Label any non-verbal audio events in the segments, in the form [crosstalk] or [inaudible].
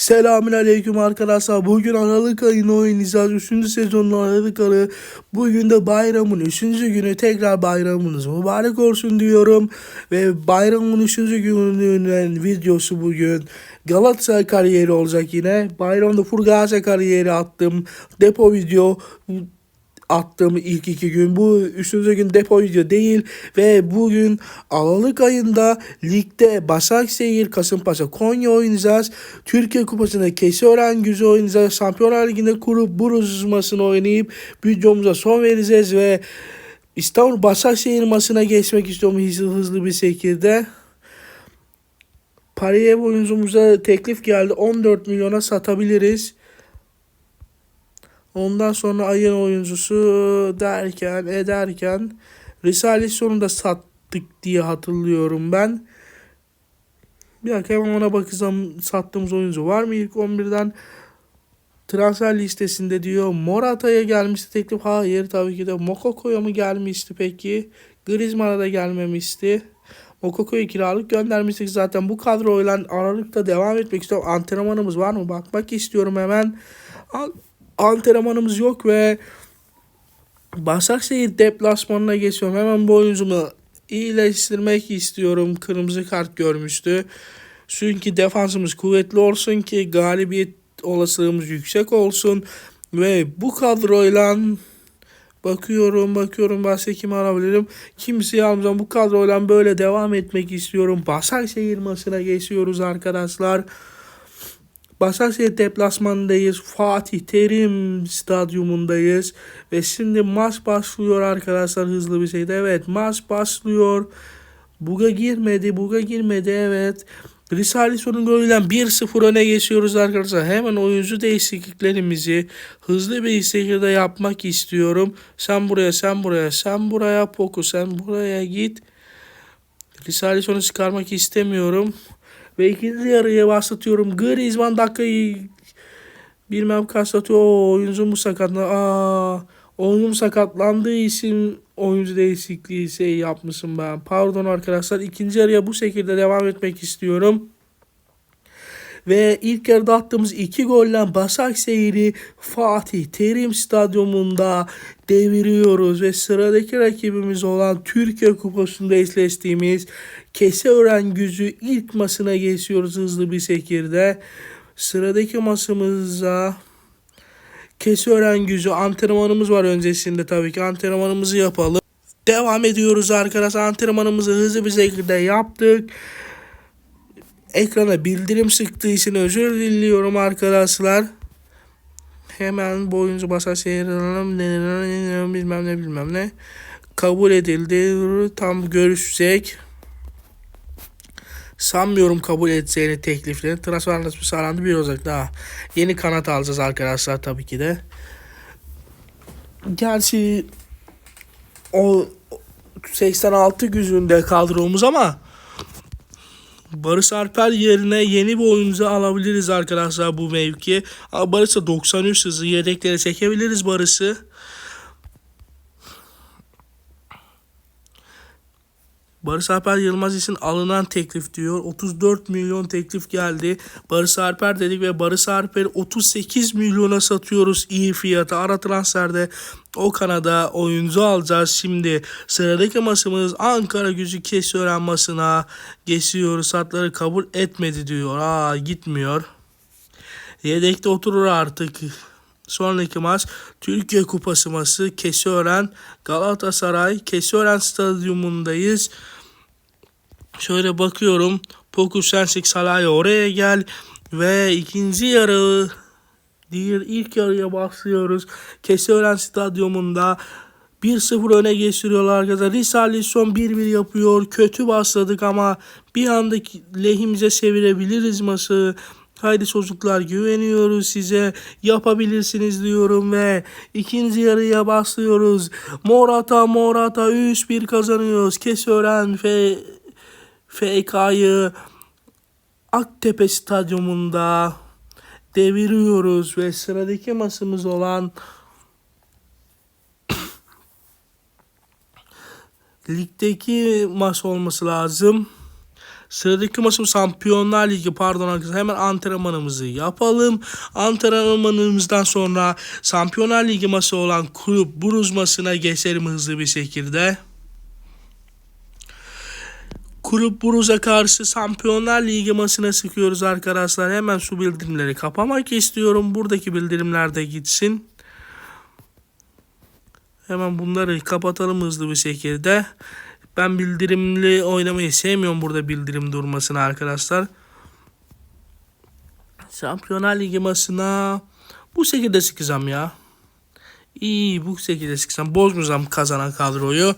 Selamün aleyküm arkadaşlar. Bugün Aralık ayını oynayacağız. 3. sezonun Aralık ayı. Bugün de bayramın 3. günü. Tekrar bayramınız mübarek olsun diyorum. Ve bayramın 3. gününün videosu bugün. Galatasaray kariyeri olacak yine. Bayramda Furgasa kariyeri attım. Depo video attığım ilk iki gün. Bu üçüncü gün depo video değil ve bugün Aralık ayında ligde Başakşehir, Kasımpaşa, Konya oynayacağız. Türkiye Kupası'nda Keseören Gücü oynayacağız. Şampiyonlar Ligi'nde Kuru Buruz maçını oynayıp videomuza son vereceğiz ve İstanbul Başakşehir maçına geçmek istiyorum hızlı, hızlı bir şekilde. Pariye oyuncumuza teklif geldi. 14 milyona satabiliriz. Ondan sonra ayın oyuncusu derken ederken Risale sonunda sattık diye hatırlıyorum ben. Bir dakika hemen ona bakacağım sattığımız oyuncu var mı ilk 11'den transfer listesinde diyor. Morata'ya gelmişti teklif. Hayır tabii ki de Mokoko'ya mı gelmişti peki? Griezmann'a da gelmemişti. Mokoko'yu kiralık göndermiştik zaten. Bu kadroyla Aralık'ta devam etmek istiyorum. Antrenmanımız var mı? Bakmak istiyorum hemen. Al antrenmanımız yok ve Başakşehir deplasmanına geçiyorum. Hemen bu oyuncumu iyileştirmek istiyorum. Kırmızı kart görmüştü. Çünkü defansımız kuvvetli olsun ki galibiyet olasılığımız yüksek olsun. Ve bu kadroyla bakıyorum bakıyorum başka kimi alabilirim. Kimseyi almayacağım. Bu kadroyla böyle devam etmek istiyorum. Başakşehir maçına geçiyoruz arkadaşlar. Başakşehir deplasmanındayız. Fatih Terim stadyumundayız. Ve şimdi maç başlıyor arkadaşlar hızlı bir şekilde. Evet maç başlıyor. Buga girmedi. Buga girmedi evet. Risalison'un golüyle 1-0 öne geçiyoruz arkadaşlar. Hemen oyuncu değişikliklerimizi hızlı bir şekilde yapmak istiyorum. Sen buraya, sen buraya, sen buraya, Poku sen buraya git. Risalison'u çıkarmak istemiyorum. Ve ikinci yarıya başlatıyorum. Griezmann dakikayı bilmem kaç satıyor. Oo, oyuncu mu sakatlandı? Aa, oyuncum sakatlandığı için oyuncu değişikliği şey yapmışım ben. Pardon arkadaşlar. ikinci yarıya bu şekilde devam etmek istiyorum. Ve ilk yarıda attığımız iki golle Başakşehir'i Fatih Terim Stadyumunda deviriyoruz. Ve sıradaki rakibimiz olan Türkiye Kupası'nda eşleştiğimiz Keseören Gücü ilk maçına geçiyoruz hızlı bir şekilde. Sıradaki maçımıza Keseören Gücü antrenmanımız var öncesinde tabii ki antrenmanımızı yapalım. Devam ediyoruz arkadaşlar. Antrenmanımızı hızlı bir şekilde yaptık ekrana bildirim çıktığı için özür diliyorum arkadaşlar. Hemen bu oyuncu Başakşehir bilmem ne bilmem ne kabul edildi. Tam görüşecek. Sanmıyorum kabul edeceğini tekliflerini. Transfer anlaşması sağlandı bir olacak daha. Yeni kanat alacağız arkadaşlar tabii ki de. Gerçi o 86 güzünde kadromuz ama Barış Alper yerine yeni bir oyuncu alabiliriz arkadaşlar bu mevki. Barış'a 93 hızı yedeklere çekebiliriz Barış'ı. Barış Alper Yılmaz için alınan teklif diyor. 34 milyon teklif geldi. Barış Alper dedik ve Barış Alper'i 38 milyona satıyoruz iyi fiyata. Ara transferde o kanada oyuncu alacağız. Şimdi sıradaki maçımız Ankara gücü Kesören maçına geçiyoruz. Satları kabul etmedi diyor. Aa gitmiyor. Yedekte oturur artık. Sonraki maç Türkiye Kupası maçı Keseören Galatasaray Keseören stadyumundayız. Şöyle bakıyorum. Poku Sensik Salah'ya oraya gel ve ikinci yarı diğer ilk yarıya başlıyoruz. Keseören stadyumunda 1-0 öne geçiriyorlar arkadaşlar. Risalisson 1-1 yapıyor. Kötü başladık ama bir anda lehimize çevirebiliriz maçı. Haydi çocuklar güveniyoruz size. Yapabilirsiniz diyorum ve ikinci yarıya başlıyoruz. Morata Morata 3-1 kazanıyoruz. Kesören ve FK'yı Aktepe Stadyumunda deviriyoruz ve sıradaki maçımız olan [clears throat] ligdeki maç olması lazım. Sıradaki maçımız Şampiyonlar Ligi pardon arkadaşlar hemen antrenmanımızı yapalım. Antrenmanımızdan sonra Şampiyonlar Ligi maçı olan Kulüp Bruz maçına geçelim hızlı bir şekilde. Kulüp Bruz'a karşı Şampiyonlar Ligi maçına sıkıyoruz arkadaşlar. Hemen şu bildirimleri kapamak istiyorum. Buradaki bildirimler de gitsin. Hemen bunları kapatalım hızlı bir şekilde. Ben bildirimli oynamayı sevmiyorum burada bildirim durmasını arkadaşlar. Şampiyonlar Ligi maçına bu şekilde sıkacağım ya. İyi bu şekilde sıkacağım. Bozmayacağım kazanan kadroyu.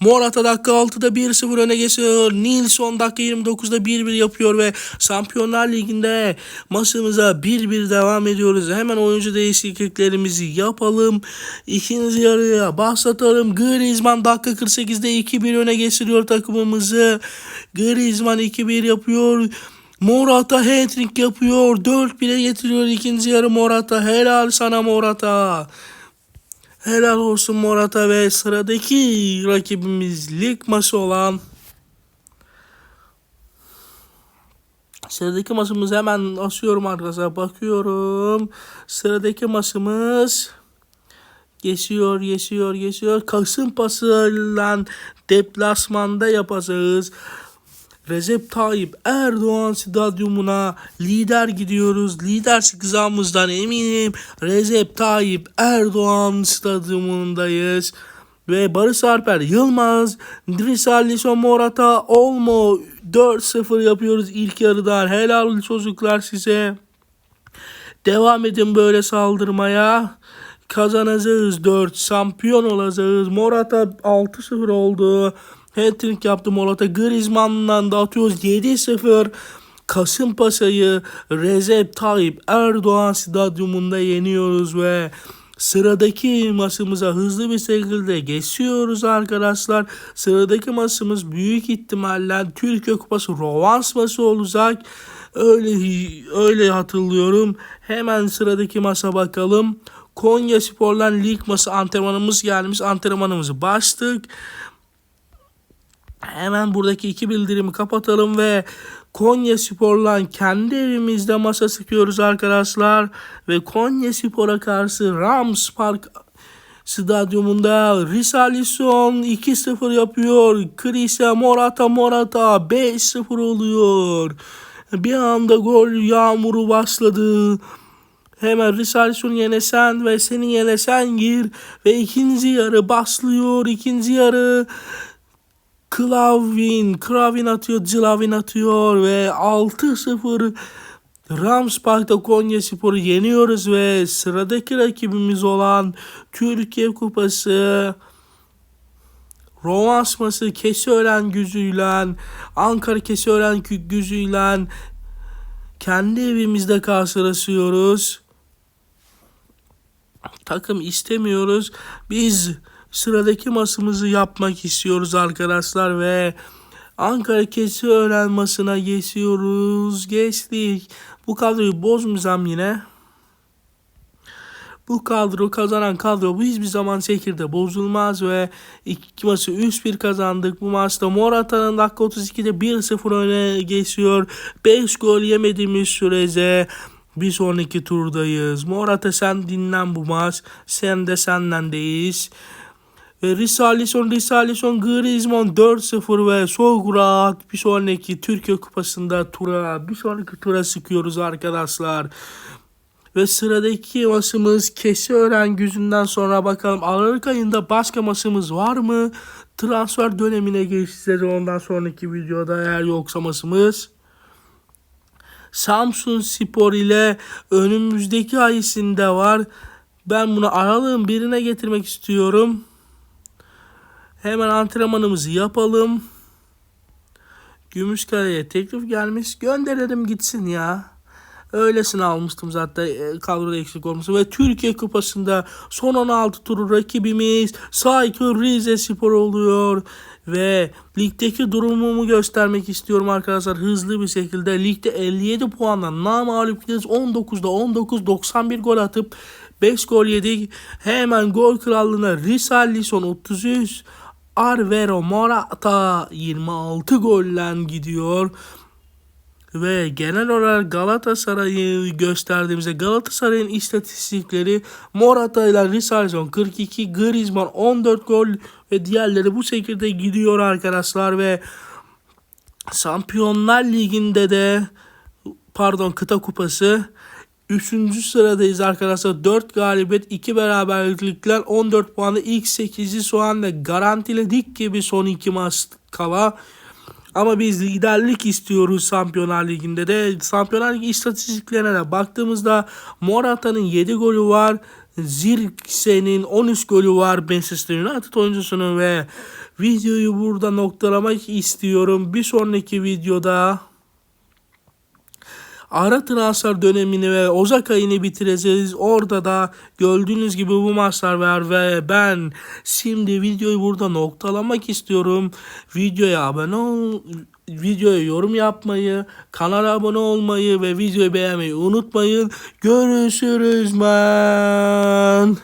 Morata dakika 6'da 1-0 öne geçiyor. Nilsson dakika 29'da 1-1 yapıyor ve Şampiyonlar Ligi'nde maçımıza 1-1 devam ediyoruz. Hemen oyuncu değişikliklerimizi yapalım. İkinci yarıya başlatalım. Griezmann dakika 48'de 2-1 öne geçiriyor takımımızı. Griezmann 2-1 yapıyor. Morata hat-trick yapıyor. 4-1'e getiriyor ikinci yarı Morata. Helal sana Morata. Helal olsun Morata ve sıradaki rakibimiz lig maçı olan Sıradaki maçımız hemen asıyorum arkadaşlar bakıyorum. Sıradaki maçımız geçiyor geçiyor geçiyor. Kasımpaşa'yla deplasmanda yapacağız. Recep Tayyip Erdoğan stadyumuna lider gidiyoruz. Lider çıkacağımızdan eminim. Recep Tayyip Erdoğan stadyumundayız. Ve Barış Alper Yılmaz, Drisalison Morata Olmo 4-0 yapıyoruz ilk yarıdan. Helal çocuklar size. Devam edin böyle saldırmaya. Kazanacağız 4. Şampiyon olacağız. Morata 6-0 oldu. Hat-trick yaptı Morata. Griezmann'dan da atıyoruz 7-0. Kasımpaşa'yı Recep Tayyip Erdoğan stadyumunda yeniyoruz ve sıradaki maçımıza hızlı bir şekilde geçiyoruz arkadaşlar. Sıradaki maçımız büyük ihtimalle Türkiye Kupası Rovans maçı olacak. Öyle öyle hatırlıyorum. Hemen sıradaki maça bakalım. Konya Spor'dan lig maçı antrenmanımız gelmiş. Antrenmanımızı başladık. Hemen buradaki iki bildirimi kapatalım ve Konya Spor'la kendi evimizde masa sıkıyoruz arkadaşlar. Ve Konya Spor'a karşı Rams Park stadyumunda Risalisson 2-0 yapıyor. Krise Morata Morata 5-0 oluyor. Bir anda gol yağmuru başladı. Hemen Risalisson yenesen ve senin yenesen gir. Ve ikinci yarı başlıyor. İkinci yarı Klavin, Kravin atıyor, Cilavin atıyor ve 6-0 Rams Park'ta Konya Spor'u yeniyoruz ve sıradaki rakibimiz olan Türkiye Kupası Rovans maçı Kesiören gücüyle Ankara Kesiören gücüyle kendi evimizde karşılaşıyoruz. Takım istemiyoruz. Biz sıradaki maçımızı yapmak istiyoruz arkadaşlar ve Ankara kesi öğrenmasına geçiyoruz. Geçtik. Bu kadroyu bozmayacağım yine. Bu kadro kazanan kadro bu hiçbir zaman şekilde bozulmaz ve iki maçı 3-1 kazandık. Bu maçta Morata'nın dakika 32'de 1-0 öne geçiyor. 5 gol yemediğimiz sürece bir sonraki turdayız. Morata sen dinlen bu maç. Sen de sendendeyiz. Ve Risalisson, Risalisson, Griezmann 4-0 ve Sograt bir sonraki Türkiye Kupası'nda tura, bir sonraki tura sıkıyoruz arkadaşlar. Ve sıradaki maçımız Kesiören güzünden sonra bakalım Aralık ayında başka maçımız var mı? Transfer dönemine geçeceğiz ondan sonraki videoda eğer yoksa maçımız. Samsun Spor ile önümüzdeki ay var. Ben bunu aralığın birine getirmek istiyorum. Hemen antrenmanımızı yapalım. Gümüşkale'ye teklif gelmiş. Gönderelim gitsin ya. Öylesine almıştım zaten e, kadroda eksik olması. Ve Türkiye Kupası'nda son 16 turu rakibimiz Saykır Rize Spor oluyor. Ve ligdeki durumumu göstermek istiyorum arkadaşlar hızlı bir şekilde. Ligde 57 puanla namalip 19'da 19 91 gol atıp 5 gol yedik. Hemen gol krallığına Risalisson 33 Alvaro Morata 26 golle gidiyor. Ve genel olarak Galatasaray'ı gösterdiğimizde Galatasaray'ın istatistikleri Morata ile Richarlison 42, Griezmann 14 gol ve diğerleri bu şekilde gidiyor arkadaşlar ve Şampiyonlar Ligi'nde de pardon kıta kupası 3. sıradayız arkadaşlar. 4 galibiyet, 2 beraberlikler, 14 puanı ilk 8'i şu anda garantiledik gibi son 2 maç kala. Ama biz liderlik istiyoruz Şampiyonlar Ligi'nde de. Şampiyonlar Ligi istatistiklerine de baktığımızda Morata'nın 7 golü var. Zirkse'nin 13 golü var Manchester United oyuncusunun ve videoyu burada noktalamak istiyorum. Bir sonraki videoda ara transfer dönemini ve Ocak ayını bitireceğiz. Orada da gördüğünüz gibi bu maçlar var ve ben şimdi videoyu burada noktalamak istiyorum. Videoya abone ol, videoya yorum yapmayı, kanala abone olmayı ve videoyu beğenmeyi unutmayın. Görüşürüz man.